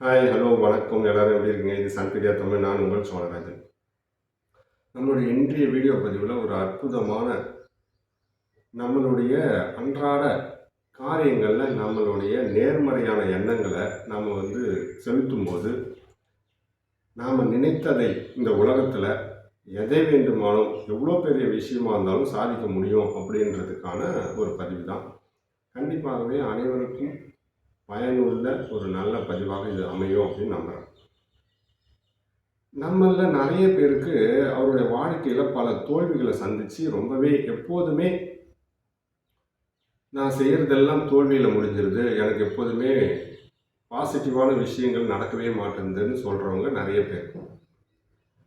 Hi hello வணக்கம். எல்லாரும் எப்படி இருக்கீங்க? இது சன்பீடியா தமிழ். நான் உங்கள் சோழராஜன். நம்மளுடைய இன்றைய வீடியோ பதிவில் ஒரு அற்புதமான நம்மளுடைய அன்றாட காரியங்களில் நம்மளுடைய நேர்மறையான எண்ணங்களை நாம் வந்து செலுத்தும் போது நாம் நினைத்ததை இந்த உலகத்தில் எதை வேண்டுமானாலும் எவ்வளோ பெரிய விஷயமா இருந்தாலும் சாதிக்க முடியும் அப்படின்றதுக்கான ஒரு பதிவு தான் கண்டிப்பாகவே அனைவருக்கும் பயனுள்ள ஒரு நல்ல பதிவாக இது அமையும் அப்படின்னு நம்புகிறேன் நம்மளில் நிறைய பேருக்கு அவருடைய வாழ்க்கையில் பல தோல்விகளை சந்தித்து ரொம்பவே எப்போதுமே நான் செய்கிறதெல்லாம் தோல்வியில் முடிஞ்சிருது எனக்கு எப்போதுமே பாசிட்டிவான விஷயங்கள் நடக்கவே மாட்டேங்குதுன்னு சொல்கிறவங்க நிறைய பேர்.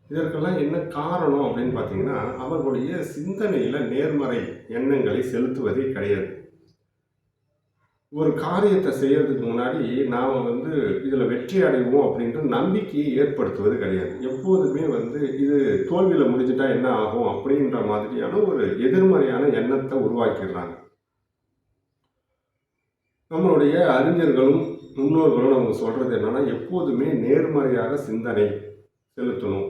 இதற்கெல்லாம் என்ன காரணம் அப்படின்னு பார்த்தீங்கன்னா அவர்களுடைய சிந்தனையில் நேர்மறை எண்ணங்களை செலுத்துவதே கிடையாது. ஒரு காரியத்தை செய்யறதுக்கு முன்னாடி நாம் வந்து இதில் வெற்றி அடைவோம் அப்படின்ற நம்பிக்கையை ஏற்படுத்துவது கிடையாது. எப்போதுமே வந்து இது தோல்வியில் முடிஞ்சிட்டா என்ன ஆகும் அப்படின்ற மாதிரியான ஒரு எதிர்மறையான எண்ணத்தை உருவாக்கிடுறாங்க. நம்மளுடைய அறிஞர்களும் முன்னோர்களும் நமக்கு சொல்கிறது என்னென்னா எப்போதுமே நேர்மறையாக சிந்தனை செலுத்தணும்.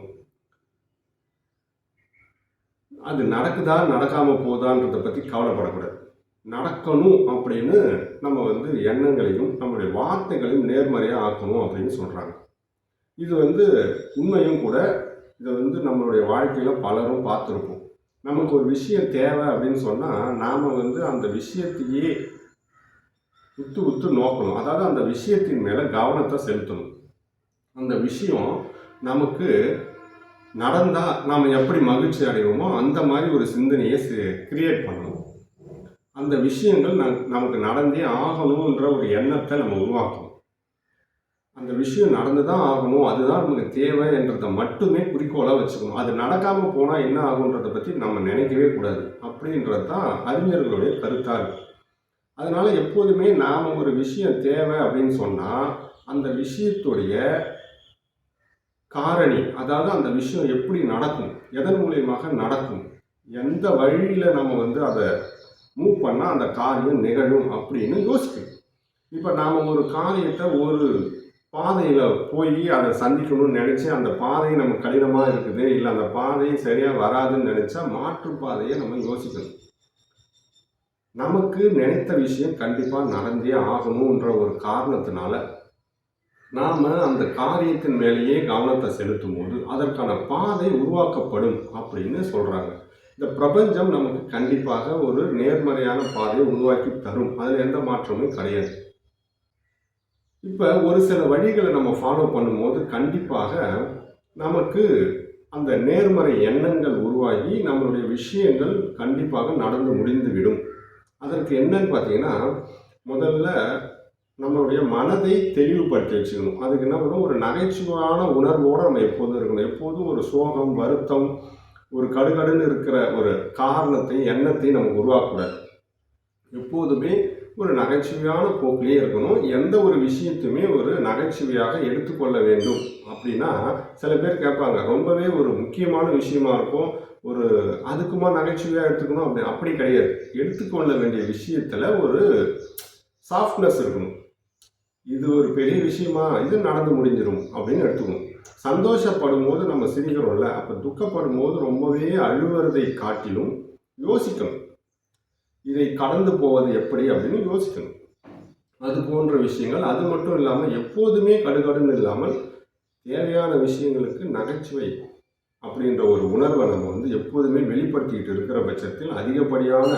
அது நடக்குதா நடக்காமல் போதான்றதை பற்றி கவலைப்படக்கூடாது. நடக்கணும் அப்படின்னு நம்ம வந்து எண்ணங்களையும் நம்மளுடைய வார்த்தைகளையும் நேர்மறையாக ஆக்கணும் அப்படின்னு சொல்கிறாங்க இது வந்து உண்மையும் கூட இதை வந்து நம்மளுடைய வாழ்க்கையில் பலரும் பார்த்துருப்போம். நமக்கு ஒரு விஷயம் தேவை அப்படின்னு சொன்னால் நாம் வந்து அந்த விஷயத்தையே உத்து உத்து நோக்கணும். அதாவது அந்த விஷயத்தின் மேலே கவனத்தை செலுத்தணும். அந்த விஷயம் நமக்கு நடந்தால் நாம் எப்படி மகிழ்ச்சி அடைவோமோ அந்த மாதிரி ஒரு சிந்தனையை கிரியேட் பண்ணணும். அந்த விஷயங்கள் நம் நமக்கு நடந்தே ஆகணுன்ற ஒரு எண்ணத்தை நம்ம உருவாக்கணும். அந்த விஷயம் நடந்து தான் ஆகணும் அதுதான் நமக்கு தேவை என்றதை மட்டுமே குறிக்கோளாக வச்சுக்கணும். அது நடக்காமல் போனால் என்ன ஆகுன்றதை பற்றி நம்ம நினைக்கவே கூடாது. அப்படின்றது தான் அறிஞர்களுடைய கருத்தாக இருக்குது அதனால் எப்போதுமே நாம் ஒரு விஷயம் தேவை அப்படின்னு சொன்னால் அந்த விஷயத்துடைய காரணி அதாவது அந்த விஷயம் எப்படி நடக்கும் எதன் மூலியமாக நடக்கும் எந்த வழியில் நம்ம வந்து அதை மூவ் பண்ணால் அந்த காரியம் நிகழும் அப்படின்னு யோசிக்கணும். இப்போ நாம் ஒரு காரியத்தை ஒரு பாதையில் போய் அதை சந்திக்கணும்னு நினச்சி அந்த பாதை நம்ம கடினமாக இருக்குது இல்லை அந்த பாதை சரியாக வராதுன்னு நினச்சா மாற்று பாதையை நம்ம யோசிக்கணும். நமக்கு நினைத்த விஷயம் கண்டிப்பாக நடந்தே ஆகணுன்ற ஒரு காரணத்தினால நாம் அந்த காரியத்தின் மேலேயே கவனத்தை செலுத்தும் போது அதற்கான பாதை உருவாக்கப்படும் அப்படின்னு சொல்கிறாங்க இந்த பிரபஞ்சம் நமக்கு கண்டிப்பாக ஒரு நேர்மறையான பாதையை உருவாக்கி தரும். அதில் எந்த மாற்றமும் கிடையாது. இப்போ ஒரு சில வழிகளை நம்ம ஃபாலோ பண்ணும்போது கண்டிப்பாக நமக்கு அந்த நேர்மறை எண்ணங்கள் உருவாகி நம்மளுடைய விஷயங்கள் கண்டிப்பாக நடந்து முடிந்துவிடும். அதற்கு என்னன்னு பார்த்தீங்கன்னா முதல்ல நம்மளுடைய மனதை தெளிவுபடுத்தி வச்சுக்கணும். அதுக்கு என்ன பண்ணணும்? ஒரு நகைச்சுவையான உணர்வோடு நம்ம எப்போதும் இருக்கணும். எப்போதும் ஒரு சோகம் வருத்தம் ஒரு கடுகடுன்னு இருக்கிற ஒரு காரணத்தையும் எண்ணத்தையும் நம்ம உருவாக்கக்கூடாது. எப்போதுமே ஒரு நகைச்சுவையான போக்கிலே இருக்கணும். எந்த ஒரு விஷயத்தையுமே ஒரு நகைச்சுவையாக எடுத்துக்கொள்ள வேண்டும். அப்படின்னா சில பேர் கேட்பாங்க ரொம்பவே ஒரு முக்கியமான விஷயமா இருக்கும். ஒரு அதுக்குமா நகைச்சுவையாக எடுத்துக்கணும்? அப்படி அப்படி கிடையாது. எடுத்துக்கொள்ள வேண்டிய விஷயத்தில் ஒரு சாஃப்ட்னஸ் இருக்கணும். இது ஒரு பெரிய விஷயமா இது நடந்து முடிஞ்சிடும் அப்படின்னு எடுத்துக்கணும். சந்தோஷப்படும் போது நம்ம சிரிக்கிறோம்ல அப்போ துக்கப்படும் போது ரொம்பவே அழுவுறதை காட்டிலும் யோசிக்கணும். இதை கடந்து போவது எப்படி அப்படின்னு யோசிக்கணும். அது போன்ற விஷயங்கள் அது மட்டும் இல்லாமல் எப்போதுமே கடுகடுன்னு இல்லாமல் தேவையான விஷயங்களுக்கு நகைச்சுவை அப்படின்ற ஒரு உணர்வை நம்ம வந்து எப்போதுமே வெளிப்படுத்திக்கிட்டு இருக்கிற பட்சத்தில் அதிகப்படியான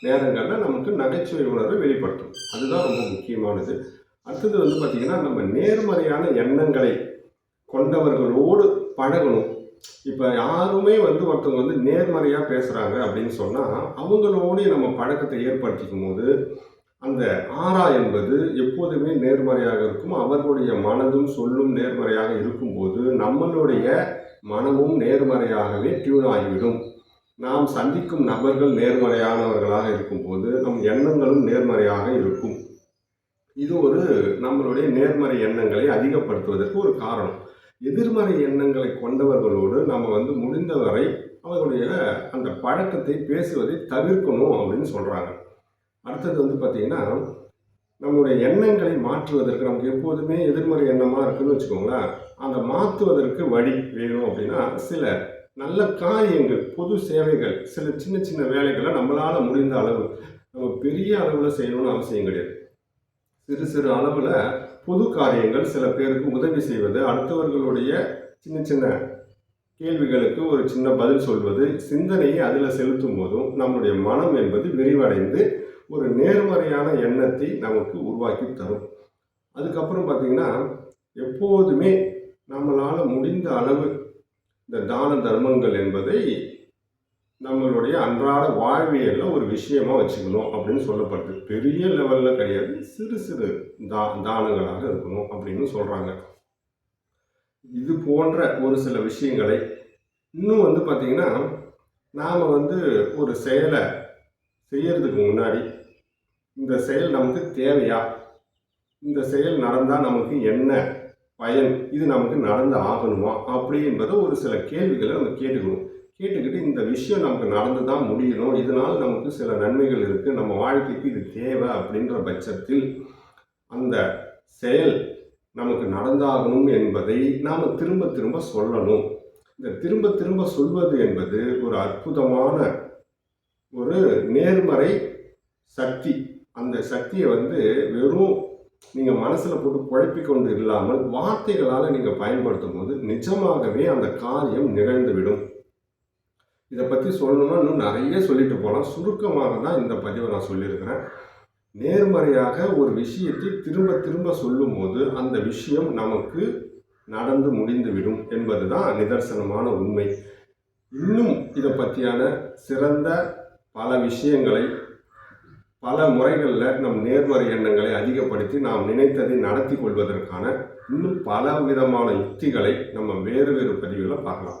நேரங்களில் நமக்கு நகைச்சுவை உணர்வை வெளிப்படுத்தும். அதுதான் ரொம்ப முக்கியமானது. அடுத்தது வந்து பார்த்திங்கன்னா நம்ம நேர்மறையான எண்ணங்களை கொண்டவர்களோடு பழகணும். இப்போ யாருமே வந்து ஒருத்தவங்க வந்து நேர்மறையாக பேசுகிறாங்க அப்படின்னு சொன்னால் அவங்களோடய நம்ம பழக்கத்தை ஏற்படுத்திக்கும் போது அந்த ஆறா என்பது எப்போதுமே நேர்மறையாக இருக்கும். அவர்களுடைய மனதும் சொல்லும் நேர்மறையாக இருக்கும்போது நம்மளுடைய மனமும் நேர்மறையாகவே டியூன் ஆகிவிடும். நாம் சந்திக்கும் நபர்கள் நேர்மறையானவர்களாக இருக்கும்போது நம் எண்ணங்களும் நேர்மறையாக இருக்கும். இது ஒரு நம்மளுடைய நேர்மறை எண்ணங்களை அதிகப்படுத்துவதற்கு ஒரு காரணம். எதிர்மறை எண்ணங்களை கொண்டவர்களோடு நம்ம வந்து முடிந்தவரை அவர்களுடைய அந்த பழக்கத்தை பேசுவதை தவிர்க்கணும் அப்படின்னு சொல்கிறாங்க அடுத்தது வந்து பார்த்திங்கன்னா நம்முடைய எண்ணங்களை மாற்றுவதற்கு நமக்கு எப்போதுமே எதிர்மறை எண்ணமாக இருக்குதுன்னு வச்சுக்கோங்களேன் அந்த மாற்றுவதற்கு வழி வேணும் அப்படின்னா சில நல்ல காரியங்கள் பொது சேவைகள் சில சின்ன சின்ன வேலைகளை நம்மளால் முடிந்த அளவு நம்ம பெரிய அளவில் செய்யணும்னு அவசியம் கிடையாது. சிறு சிறு அளவில் பொது காரியங்கள் சில பேருக்கு உதவி செய்வது அடுத்தவர்களுடைய சின்ன சின்ன கேள்விகளுக்கு ஒரு சின்ன பதில் சொல்வது சிந்தனையை அதில் செலுத்தும் போதும் நம்முடைய மனம் என்பது விரிவடைந்து ஒரு நேர்மறையான எண்ணத்தை நமக்கு உருவாக்கி தரும். அதுக்கப்புறம் பார்த்தீங்கன்னா எப்போதுமே நம்மளால் முடிந்த அளவு இந்த தான தர்மங்கள் என்பதை நம்மளுடைய அன்றாட வாழ்வியலில் ஒரு விஷயமா வச்சுக்கணும் அப்படின்னு சொல்லப்படுது. பெரிய லெவலில் கிடையாது சிறு சிறு தா தானங்களாக இருக்கணும் அப்படின்னு சொல்கிறாங்க இது போன்ற ஒரு சில விஷயங்களை இன்னும் வந்து பார்த்திங்கன்னா நாம் வந்து ஒரு செயலை செய்யறதுக்கு முன்னாடி இந்த செயல் நமக்கு தேவையா? இந்த செயல் நடந்தால் நமக்கு என்ன பயன்? இது நமக்கு நடந்து ஆகணுமா? அப்படி என்பதை ஒரு சில கேள்விகளை நம்ம கேட்டுக்கணும். கேட்டுக்கிட்டு இந்த விஷயம் நமக்கு நடந்து தான் முடியணும். இதனால் நமக்கு சில நன்மைகள் இருக்குது நம்ம வாழ்க்கைக்கு இது தேவை அப்படின்ற பட்சத்தில் அந்த செயல் நமக்கு நடந்தாகணும் என்பதை நாம் திரும்ப திரும்ப சொல்லணும். இந்த திரும்ப திரும்ப சொல்வது என்பது ஒரு அற்புதமான ஒரு நேர்மறை சக்தி. அந்த சக்தியை வந்து வெறும் நீங்கள் மனசில் போட்டு குழப்பிக் கொண்டு இல்லாமல் வார்த்தைகளால் நீங்கள் பயன்படுத்தும் போது நிஜமாகவே அந்த காரியம் நிகழ்ந்துவிடும். இதை பற்றி சொல்லணும்னா இன்னும் நிறைய சொல்லிட்டு போகலாம் சுருக்கமாக தான் இந்த பதிவை நான் சொல்லியிருக்கிறேன். நேர்மறையாக ஒரு விஷயத்தை திரும்ப திரும்ப சொல்லும்போது அந்த விஷயம் நமக்கு நடந்து முடிந்துவிடும் என்பது தான் நிதர்சனமான உண்மை. இன்னும் இதை பற்றியான சிறந்த பல விஷயங்களை பல முறைகளில் நம் நேர்மறை எண்ணங்களை அதிகப்படுத்தி நாம் நினைத்ததை நடத்தி கொள்வதற்கான இன்னும் பல விதமான யுக்திகளை நம்ம வேறு வேறு பதிவுகளை பார்க்கலாம்.